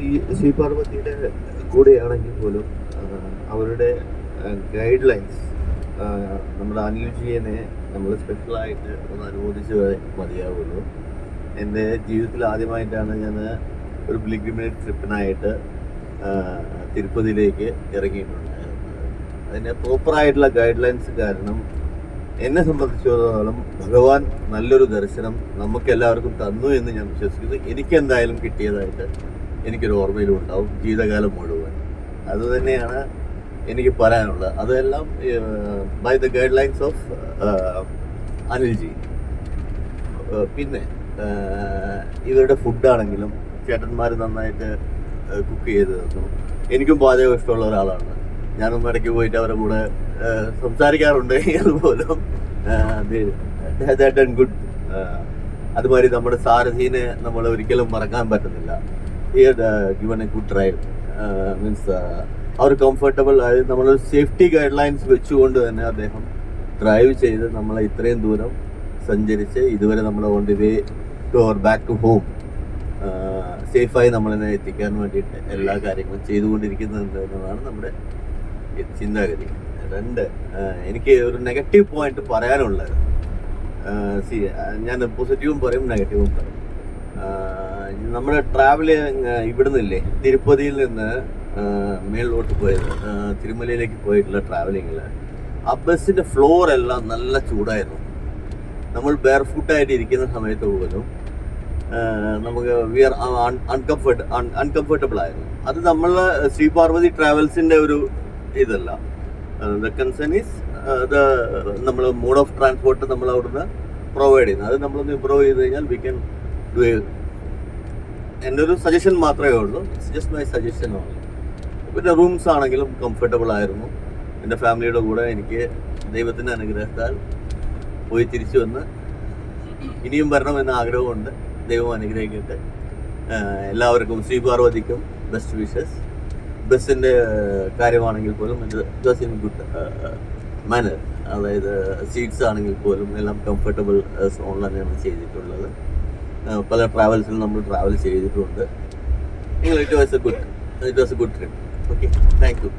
ശ്രീ ശ്രീ പാർവതിയുടെ കൂടെയാണെങ്കിൽ പോലും അവരുടെ ഗൈഡ് ലൈൻസ് നമ്മുടെ അനിൽജിയെ നമ്മൾ സ്പെഷ്യലായിട്ട് ഒന്ന് അനുമോദിച്ച് മതിയാവുള്ളൂ. എന്റെ ജീവിതത്തിൽ ആദ്യമായിട്ടാണ് ഞാൻ ഒരു പിലിഗ്രിമേജ് ട്രിപ്പിനായിട്ട് തിരുപ്പതിയിലേക്ക് ഇറങ്ങിയിട്ടുണ്ടായിരുന്നത് അതിന്റെ പ്രോപ്പറായിട്ടുള്ള ഗൈഡ് ലൈൻസ് കാരണം എന്നെ സംബന്ധിച്ചിടത്തോളം ഭഗവാൻ നല്ലൊരു ദർശനം നമുക്കെല്ലാവർക്കും തന്നു എന്ന് ഞാൻ വിശ്വസിക്കുന്നു. എനിക്ക് എന്തായാലും കിട്ടിയതായിട്ട് എനിക്കൊരു ഓർമ്മയിലും ഉണ്ടാവും ജീവിതകാലം മുഴുവൻ അതുതന്നെയാണ് എനിക്ക് പറയാനുള്ളത് അതെല്ലാം by the guidelines of Anilji പിന്നെ ഇവരുടെ ഫുഡാണെങ്കിലും ചേട്ടന്മാർ നന്നായിട്ട് കുക്ക് ചെയ്ത് തന്നു എനിക്കും പാചകം ഇഷ്ടമുള്ള ഒരാളാണ് ഞാനും ഇടയ്ക്ക് പോയിട്ട് അവരുടെ കൂടെ സംസാരിക്കാറുണ്ട് അതുപോലും ഗുഡ് അതുമാതിരി നമ്മുടെ സാരഥീനെ നമ്മൾ ഒരിക്കലും മറക്കാൻ പറ്റുന്നില്ല given a good drive means our comfortable അതായത് നമ്മൾ സേഫ്റ്റി ഗൈഡ് ലൈൻസ് വെച്ചുകൊണ്ട് തന്നെ അദ്ദേഹം ഡ്രൈവ് ചെയ്ത് നമ്മളെ ഇത്രയും ദൂരം സഞ്ചരിച്ച് ഇതുവരെ നമ്മൾ on the way to our back to home സേഫായി നമ്മളതിനെ എത്തിക്കാൻ വേണ്ടിയിട്ട് എല്ലാ കാര്യങ്ങളും ചെയ്തുകൊണ്ടിരിക്കുന്നുണ്ട് എന്നതാണ് നമ്മുടെ ചിന്താഗതി. രണ്ട് എനിക്ക് ഒരു നെഗറ്റീവ് പോയിന്റ് പറയാനുള്ളത്. സി ഞാൻ പോസിറ്റീവും പറയും നെഗറ്റീവും പറയും. നമ്മുടെ ട്രാവലിംഗ് ഇവിടുന്നില്ലേ തിരുപ്പതിയിൽ നിന്ന് മേളിലോട്ട് പോയത് തിരുമലയിലേക്ക് പോയിട്ടുള്ള ട്രാവലിങ്ങിൽ ആ ബസ്സിന്റെ ഫ്ലോർ എല്ലാം നല്ല ചൂടായിരുന്നു. നമ്മൾ ബെയർ ഫുട്ടായിട്ട് ഇരിക്കുന്ന സമയത്ത് പോലും നമുക്ക് വി ആർ അൺകംഫർട്ട് അൺകംഫർട്ടബിൾ ആയിരുന്നു. അത് നമ്മൾ ശ്രീ പാർവതി ട്രാവൽസിന്റെ ഒരു ഇതല്ല. ദ കൺസേൺ ഈസ് ദ നമ്മൾ മോഡ് ഓഫ് ട്രാൻസ്പോർട്ട് നമ്മൾ അവിടുന്ന് പ്രൊവൈഡ് ചെയ്യുന്നത് അത് നമ്മളൊന്ന് ഇമ്പ്രൂവ് ചെയ്ത് കഴിഞ്ഞാൽ വി ക്യാൻ എന്റെ ഒരു സജഷൻ മാത്രമേ ഉള്ളൂ. ജസ്റ്റ് മൈ സജഷൻ ഓൺലി പിന്നെ റൂംസ് ആണെങ്കിലും കംഫർട്ടബിൾ ആയിരുന്നു. എന്റെ ഫാമിലിയുടെ കൂടെ എനിക്ക് ദൈവത്തിന്റെ അനുഗ്രഹത്താൽ പോയി തിരിച്ചു വന്ന് ഇനിയും വരണമെന്ന് ആഗ്രഹമുണ്ട്. ദൈവം അനുഗ്രഹിക്കട്ടെ. എല്ലാവർക്കും ശ്രീ പാർവതിക്കും ബെസ്റ്റ് വിഷസ് ബസ്സിന്റെ കാര്യമാണെങ്കിൽ പോലും ഇത് ബസ് ഇൻ ഗുഡ് മാനർ അതായത് സീറ്റ്സ് ആണെങ്കിൽ പോലും എല്ലാം കംഫർട്ടബിൾ സോണിലാണ് ചെയ്തിട്ടുള്ളത്. പല ട്രാവൽസിൽ നമ്മൾ ട്രാവൽ ചെയ്തിട്ടുണ്ട്. It was a good it was a good trip okay thank you